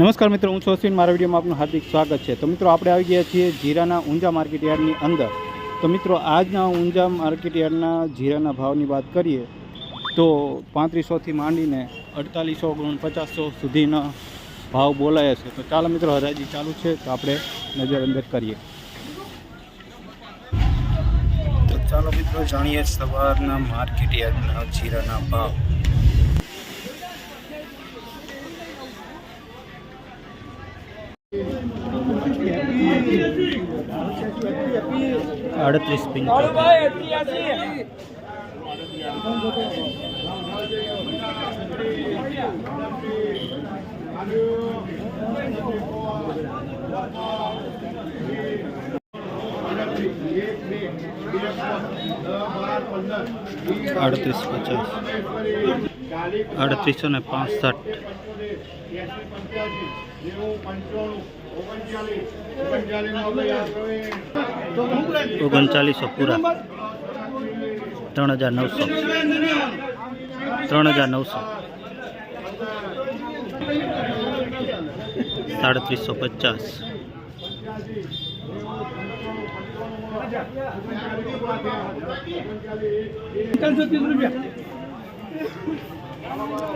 નમસ્કાર મિત્રો, હું છું અશ્વિન. મારા વિડીયોમાં આપનું હાર્દિક સ્વાગત છે. તો મિત્રો, આપણે આવી ગયા છીએ જીરાના ઊંઝા માર્કેટયાર્ડની અંદર. તો મિત્રો, આજના ઊંઝા માર્કેટ યાર્ડના જીરાના ભાવની વાત કરીએ, તો પાંત્રીસોથી માંડીને અડતાલીસો ઓગણપચાસો સુધીના ભાવ બોલાયા છે. તો ચાલો મિત્રો, હરાજી ચાલુ છે. તો આપણે નજર અંદર કરીએ. તો ચાલો મિત્રો, જાણીએ સવારના માર્કેટ યાર્ડના જીરાના ભાવ. અડત્રીસ પંચોતેર અડત્રીસ પચાસ અડત્રીસો ને પાસઠ ઓગણચાલીસો પૂરા. ત્રણ હજાર નવસો ત્રણ હજાર નવસો સાડત્રીસો પચાસ.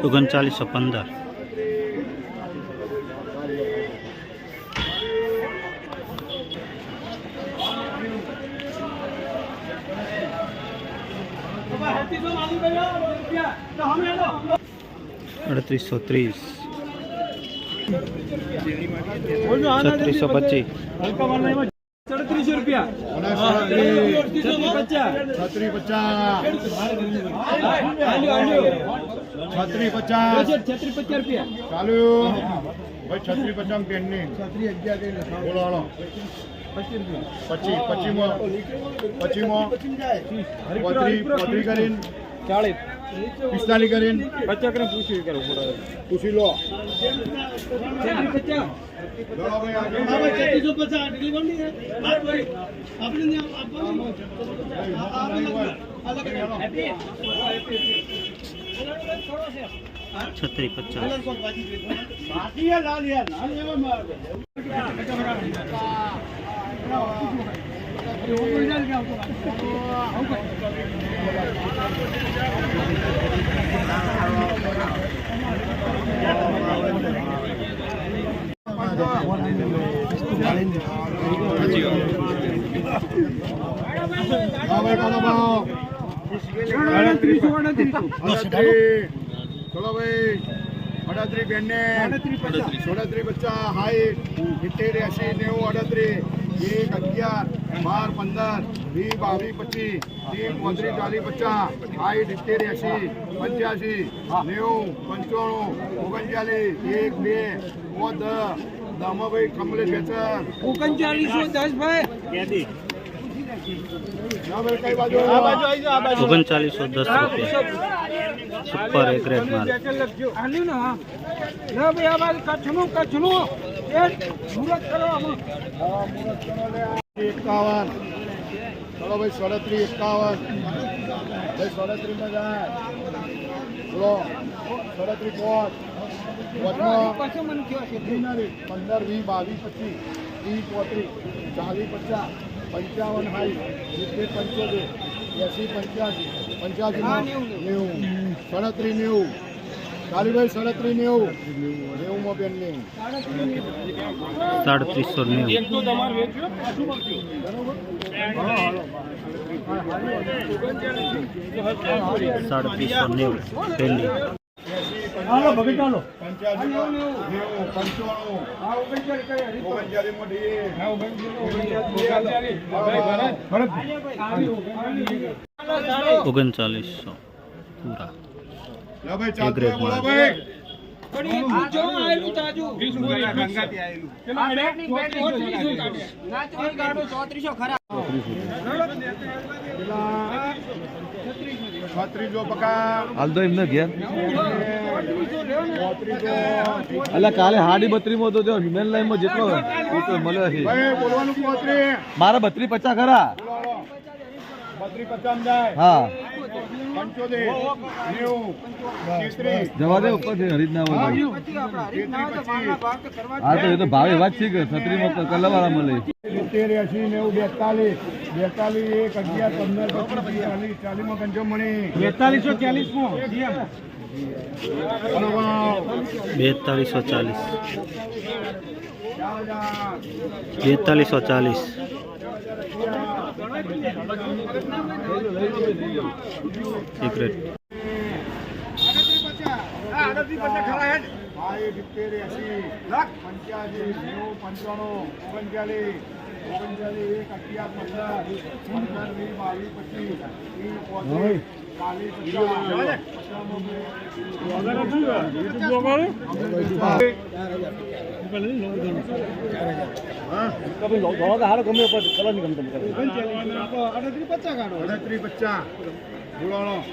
ઓગણચાલીસો પંદર. અડત્રીસો ત્રીસ છત્રીસો પચીસ સડત્રીસો રૂપિયા છત્રી પચાસ છત્રી પચાસ છત્રી પચાસ રૂપિયા ચાલુ ભાઈ છત્રી પચાસ પેનની છત્રી અગિયાર બોલો હાલો પચીસ પચીમો પચીમો પત્રી પત્રી કરીને ચાલીસ પિસ્તાલીસ કરીને. પચાસ કરીને પૂછી કરવું પડે પૂછી લો. છત્રી પચાસ ચલો ભાઈ આગળ. છત્રી પચાસ હા ભાઈ કોનો ભાવ અડત્રીસો અડત્રીસો અડત્રીસ બેનને અડત્રીસ પચાસ હાઈટ સિત્તેર નેવું અડત્રીસ એક અગિયાર બાર પંદર વીસ બાવીસ પચીસ ત્રીસ પોત્રીસ ચાલીસ પચાસ હાઈટ સિત્તેર એસી નેવું પંચાણું ઓગણચાલીસ એક બે દસ દામાભાઈ કમલેશ બેચર ઓગણચાલીસો દસ ભાઈ ના ઓગણચાલીસો દસ રૂપિયા. સુપર એક રેટ માલ. કચ્છનું કચ્છનું એકાવન. ચલો ભાઈ સડત્રી એકાવન. ભાઈ સાડત્રીસમાં જાય. ચલો સડત્રી પોચ પંદર વીસ, બાવીસ, પચીસ વીસ પોત્રીસ ચાલીસ, પચાસ. પંચાવન સાઠ સિત્તેર પંચોતેર એસી પંચ્યાસી પંચ્યાસી નેવું. સડત્રીસ નેવું. કાલીભાઈ સડત્રીસ નેવું. નેવુંમાં બેન નેવું. સાડત્રીસો નેવું. સાડત્રીસો નેવું. પેન્ડી હાલો ભગત ચાલો. ઓગણચાલીસ. પૂરા. એક પકા હાલ તો એમને ઘેર. ચોત્રીસો એટલે કાલે હાડી બત્રી માં તો જો મેન લાઈનમાં જેટલો મળ્યો છે. ભાઈ બોલવાનું પોત્રી મારા બત્રી પચાસ ખરા? હા જવા દે ઉપરથી હરીજ ના હોય તો. પછી આપણા હરીફ ના હોય તો. બહારના ભાગ તો કરવા જ હા તો એ તો ભાવે વાત છે કે છત્રીમાં કલાવાળા મળે. સિત્તેર એસી નેવું બેતાલીસ. બેતાલીસ એક અગિયાર પંદર ચાલીસ ચાલીસમાં પંચોમણી બેતાલીસો ચાલીસમો બેતાલીસો ચાલીસ. બેતાલીસો ચાલીસ. એક રેટ સાઠ સિત્તેર એસી પંચ્યાસી પંચાણું ઓગણચાલીસ. ઓગણચાલીસ એક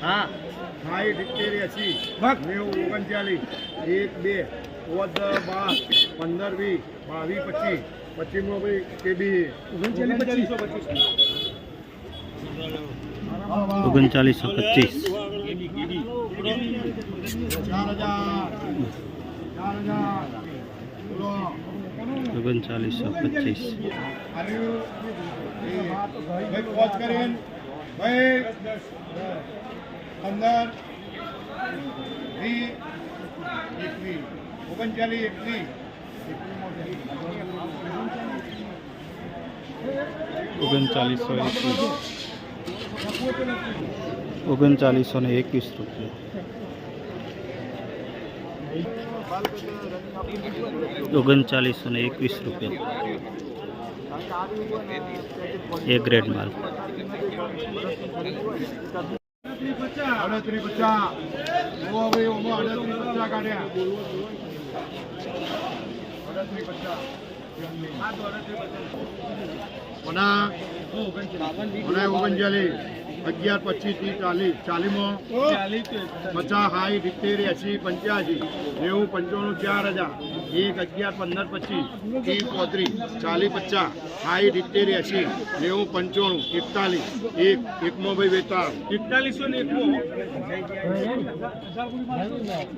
હા ઓગણચાલીસ એક બે પોદ બાર પંદર વીસ બાવીસ પચીસ. પચીસમાં ભાઈ કે બી ઓગણચાલીસો પચીસ ઓગણચાલીસો પચીસ ચાર હજાર ચાર હજાર બોલો ઓગણચાલીસો પચીસ ભાઈ પોચ કરીને ભાઈ પંદર વીસ એકવીસ ઓગણચાલીસ એકવીસ ઓગણચાલીસો એકવીસ ઓગણચાલીસો ને એકવીસ રૂપિયા ઓગણચાલીસો ને એકવીસ રૂપિયા એ ગ્રેડ માલ અડત્રીસ પચાસ ઓ ભાઈ ઓમાં અડત્રીસ પચાસ કાઢ્યા અડત્રીસ પચાસ ઓના ઓગણચાલીસ. અગિયાર પચીસથી ચાલીસ ચાલીમો પચાસ સાઠ સિત્તેર એસી પંચ્યાસી નેવું પંચાણું ચાર હજાર. એક અગિયાર પંદર પચીસ. એક પોત્રીસ ચાલીસ પચાસ. સાઠ સિત્તેર એસી નેવું પંચાણું એકતાલીસ. એક એકમાં ભાઈ વેતા એકતાલીસો ને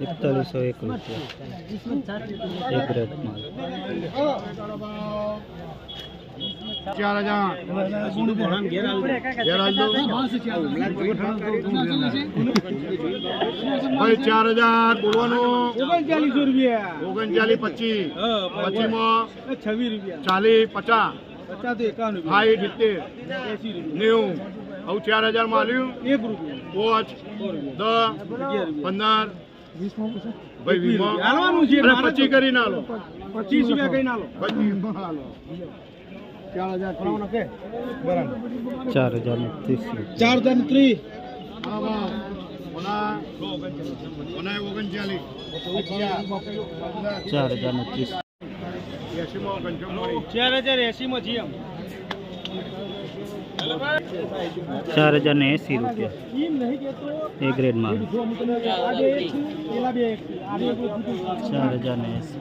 એકતાલીસો એક રૂપિયા. ચાર હજાર ભાઈ ચાર હજાર બોલવાનું. ઓગણચાલીસો રૂપિયા. ઓગણચાલીસ પચીસ. પચીસમાં છવ્વીસ રૂપિયા. ચાલીસ પચાસ. પચાસ તો એકાવન સાઠ સિત્તેર. નેવું. હવે ચાર હજારમાં આલ્યું? એક રૂપિયા. પાંચ દસ પંદર. ભાઈ વીમો હાલવાનું છે પચીસ કરીને આલો પચીસ રૂપિયા કઈ ના લો પચીસ. હાલો ચાર હજાર બરાબર ચાર હજાર ને ત્રીસ ચાર હજાર ત્રીસ? ચાર હજાર ને ત્રીસ. ચાર હજાર એસી માં જીએમ. ચાર હજાર ને એસી રૂપિયા. એ ગ્રેડ માલ જો હું તમને આ બે એક છે, પેલા બે એક. છે. આ બે એક. છે. ચાર હજાર ને એંસી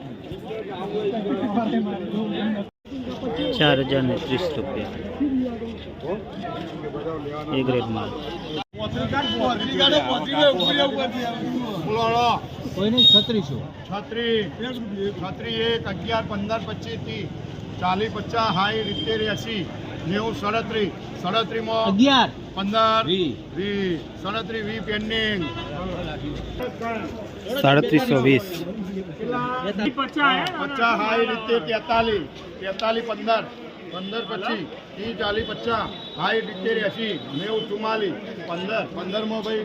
ચાર હજાર ને ત્રીસ રૂપિયા. એ ગ્રેડ માલ બોલો કોઈ નહીં છત્રીસો. છત્રી છત્રી એક અગિયાર. પંદર પચીસથી ચાલીસ પચાસ હાઈ સિત્તેર એસી નેવું સડત્રી સડત્રીસમાં અગિયાર પંદર વીસ. સડત્રી વી. પેન્ડિંગ સાડત્રીસો વીસ. પચાસ એ રીતે તેતાલીસ તેતાલીસ પંદર. પંદર પચીસ ત્રીસ ચાલીસ પચાસ. એ સિત્તેર એસી નેવું ચુમ્માલીસ. પંદર. પંદરમાં ભાઈ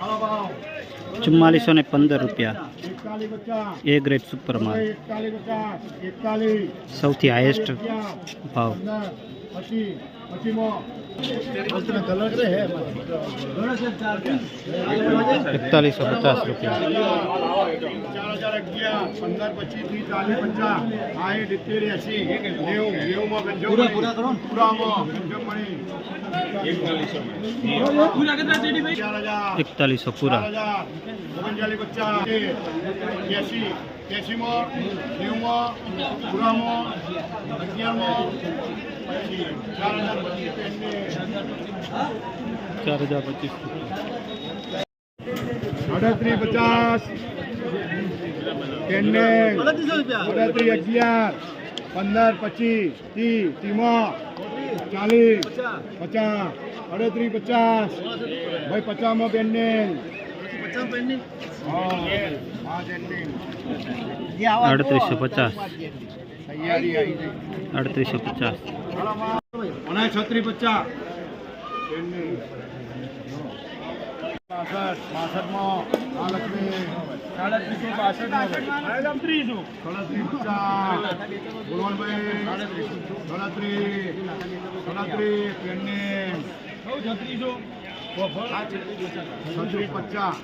હાલો ભાવ. ચુમ્માલીસો ને પંદર રૂપિયા. એ ગ્રેડ સુપર માલ. સૌથી હાઈએસ્ટ ભાવ. પછી પચીસ પચીસમાં એકતાલીસો પચાસ રૂપિયા ચાર હજાર અગિયાર પંદર પચીસ ત્રીસ ચાલીસ પચાસ સાઠ સિત્તેર એસી નેવું નેવુંમાં પંચાવન પૂરામાં પંચાવન ચાર હજાર એકતાલીસો ચાર પૂરા હજાર ઓગણચાલીસ પચાસ એસી ત્યાસીમો નેવુંમો પુરામો અગિયારમો પછી ચાર હજાર પચીસ અડત્રીસ પચાસ પેનને અડત્રીસ અગિયાર પંદર પચીસ ત્રીસ ત્રીમો ચાલીસ પચાસ અડત્રીસ પચાસ. ભાઈ પચાસમાં પેનને અડત્રીસો પચાસ. અડત્રીસો પચાસ. અને છત્રી બચ્ચા બાસઠ બાસઠમાં મહાલક્ષ્મી સાડત્રીસો બાસઠમાં સાડત્રીસ સાડત્રીસ છત્રીસો છત્રીસ પચાસ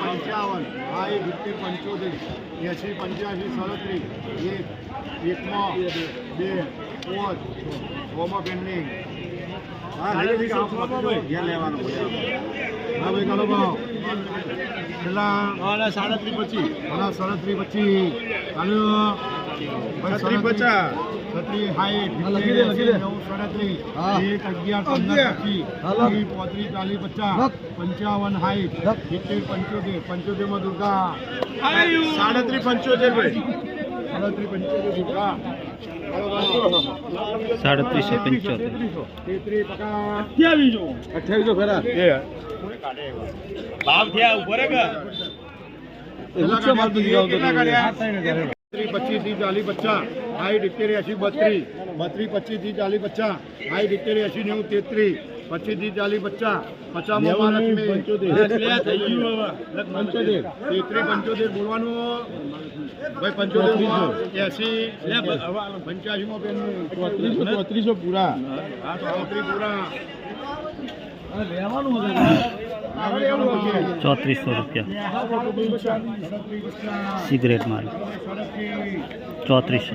પંચાવન આ એ સિત્તેર પંચોતેર એસી પંચ્યાસી સડત્રીસ એક એકમાં બે પાંચ છમાં પેન્ડિંગ હા લેવાનું હા ભાઈ ચાલો ભાવ પેલા સાડત્રીસ પચીસ હા સાડત્રીસ પચીસ ચાલો છત્રીસ પચાસ છત્રીસ. નવ સાડત્રીસ. એક અગિયાર પંદર. ત્રીસ પોત્રીસ ચાલીસ પચાસ. પંચાવન હાઈટ સિત્તેર પંચોતેર. પંચોતેરમાં દુર્ગા. સાડત્રીસ પંચોતેર ભાઈ. સાડત્રીસ પંચોતેર દુર્ગા. સાડત્રીસો પંચોતેર. તેત્રીસ. અઠ્યાવીસો. ખરા? હતો. કાઢ્યા? પચીસ. હાઈટ ઇત્તેર એસી બત્રીસ. બત્રીસ પચીસથી ચાલીસ પચાસ. હાઈટ ઇત્તેર એસી નેવું તેત્રીસ. પચીસથી ચાલીસ પચાસ. પચાસ તેત્રીસ પંચોતેર બોલવાનું. ભાઈ પંચોતેર એસી પંચ્યાસી માં ચોત્રીસો ચોત્રીસો પૂરા. ચોત્રીસ પૂરા. હતું ચોત્રીસો રૂપિયા. સિગરેટ માલ ચોત્રીસો.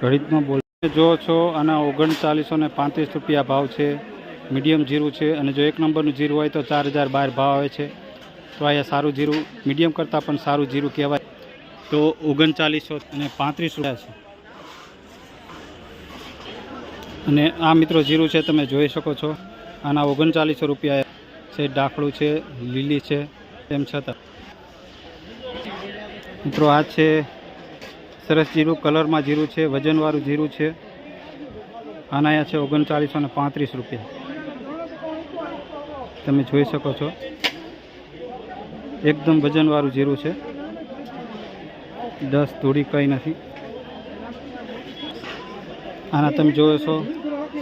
ઘડીતમાં બોલ. જો છો આના ઓગણચાલીસો ને પાંત્રીસ રૂપિયા ભાવ છે, મીડિયમ જીરું છે અને જો એક નંબરનું જીરું હોય તો ચાર હજાર બાર ભાવ આવે છે. તો અહીંયા સારું જીરું, મીડિયમ કરતાં પણ સારું જીરું કહેવાય. તો ઓગણચાલીસો અને પાંત્રીસ રૂપિયા છે. અને આ મિત્રો જીરું છે, તમે જોઈ શકો છો. આના ઓગણચાલીસો રૂપિયા છે ડાકડું છે, લીલી છે, તેમ છતાં. મિત્રો આ છે, સરસ જીરું, કલરમાં જીરું છે, વજનવાળું જીરું છે. આના છે ઓગણચાલીસો ને પાંત્રીસ રૂપિયા. તમે જોઈ શકો છો. એકદમ વજનવાળું જીરું છે. દસ ધૂળી કંઈ નથી. આના તમે જોયો છો,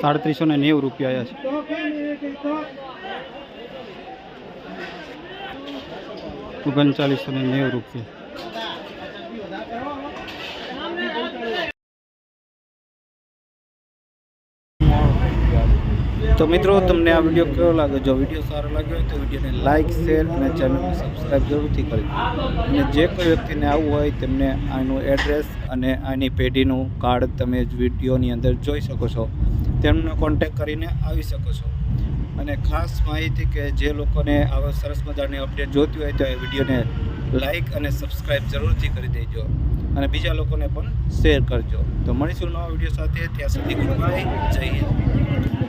સાડત્રીસો ને નેવું રૂપિયા છે. ઓગણચાલીસો ને નેવું રૂપિયા. તો મિત્રો, તમને આ વીડિયો કેવો લાગ્યો? જો વીડિયો સારો લાગ્યો હોય તો વિડીયોને લાઇક શેર અને ચેનલને સબસ્ક્રાઈબ જરૂરથી કરી અને જે કોઈ વ્યક્તિને આવવું હોય, તેમને આનું એડ્રેસ અને આની પેઢીનું કાર્ડ તમે વિડીયોની અંદર જોઈ શકો છો. તેમનો કોન્ટેક કરીને આવી શકો છો. અને ખાસ માહિતી કે જે લોકોને આવા સરસ મજાની અપડેટ જોતી હોય, તો એ વિડીયોને લાઇક અને સબસ્ક્રાઈબ જરૂરથી કરી દેજો. અને બીજા લોકોને પણ શેર કરજો. તો મળીશું નવા વીડિયો સાથે. ત્યાં સુધી ગુડ બાય.